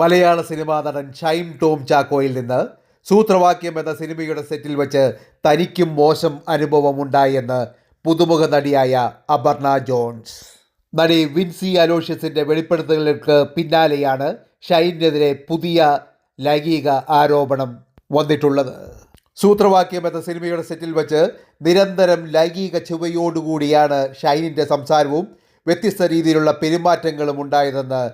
മലയാള cinema നടൻ ഷൈം Tom ചാക്കോയിൽ നിന്ന് സൂത്രവാക്യം എന്ന സിനിമയുടെ സെറ്റിൽ വെച്ച് തനിക്കും മോശം അനുഭവമുണ്ടായെന്ന് പുതുമുഖ നടിയായ അപർണ ജോൺസ്. നടി വിൻസി അലോഷ്യസിന്റെ വെളിപ്പെടുത്തലുകൾക്ക് പിന്നാലെയാണ് ഷൈനെതിരെ പുതിയ ലൈംഗിക ആരോപണം വന്നിട്ടുള്ളത്. സൂത്രവാക്യം എന്ന സിനിമയുടെ സെറ്റിൽ വെച്ച് നിരന്തരം ലൈംഗിക ചുവയോടുകൂടിയാണ് ഷൈനിന്റെ സംസാരവും വ്യത്യസ്ത രീതിയിലുള്ള പെരുമാറ്റങ്ങളും ഉണ്ടായതെന്ന്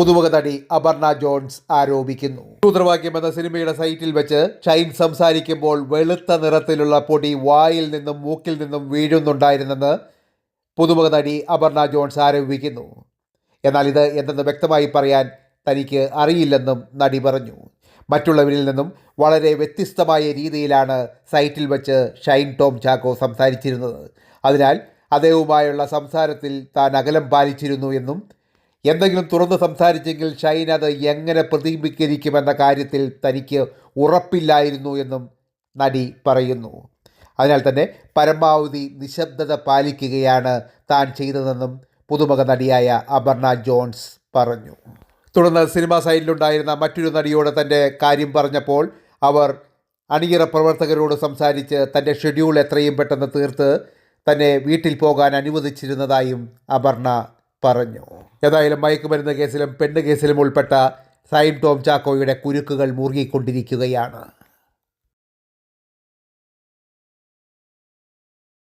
പുതുമുഖ നടി അപർണ ജോൺസ് ആരോപിക്കുന്നു. സൂത്രവാക്യം എന്ന സിനിമയുടെ സൈറ്റിൽ വെച്ച് ഷൈൻ സംസാരിക്കുമ്പോൾ വെളുത്ത നിറത്തിലുള്ള പൊടി വായിൽ നിന്നും മൂക്കിൽ നിന്നും വീഴുന്നുണ്ടായിരുന്നെന്ന് പുതുമുഖ നടി അപർണ ജോൺസ് ആരോപിക്കുന്നു. എന്നാൽ ഇത് എന്തെന്ന് വ്യക്തമായി പറയാൻ തനിക്ക് അറിയില്ലെന്നും നടി പറഞ്ഞു. മറ്റുള്ളവരിൽ നിന്നും വളരെ വ്യത്യസ്തമായ രീതിയിലാണ് സൈറ്റിൽ വെച്ച് ഷൈൻ ടോം ചാക്കോ സംസാരിച്ചിരുന്നത്. അതിനാൽ അദ്ദേഹവുമായുള്ള സംസാരത്തിൽ താൻ അകലം പാലിച്ചിരുന്നു എന്നും എന്തെങ്കിലും തുറന്ന് സംസാരിച്ചെങ്കിൽ ഷൈൻ അത് എങ്ങനെ പ്രതിബിംബീകരിക്കുമെന്ന കാര്യത്തിൽ തനിക്ക് ഉറപ്പില്ലായിരുന്നു എന്നും നടി പറയുന്നു. അതിനാൽ തന്നെ പരമാവധി നിശബ്ദത പാലിക്കുകയാണ് താൻ ചെയ്തതെന്നും പുതുമുഖ നടിയായ അപർണ ജോൺസ് പറഞ്ഞു. തുടർന്ന് സിനിമാ സൈഡിലുണ്ടായിരുന്ന മറ്റൊരു നടിയോട് തന്റെ കാര്യം പറഞ്ഞപ്പോൾ അവർ അണിയറ പ്രവർത്തകരോട് സംസാരിച്ച് തന്റെ ഷെഡ്യൂൾ എത്രയും പെട്ടെന്ന് തീർത്ത് തന്നെ വീട്ടിൽ പോകാൻ അനുവദിച്ചിരുന്നതായും അപർണ പറഞ്ഞു. ഏതായാലും മയക്കുമരുന്ന് കേസിലും പെണ്ണ് കേസിലും ഉൾപ്പെട്ട സൈൻ ടോം ചാക്കോയുടെ കുരുക്കുകൾ മുറുകിക്കൊണ്ടിരിക്കുകയാണ്.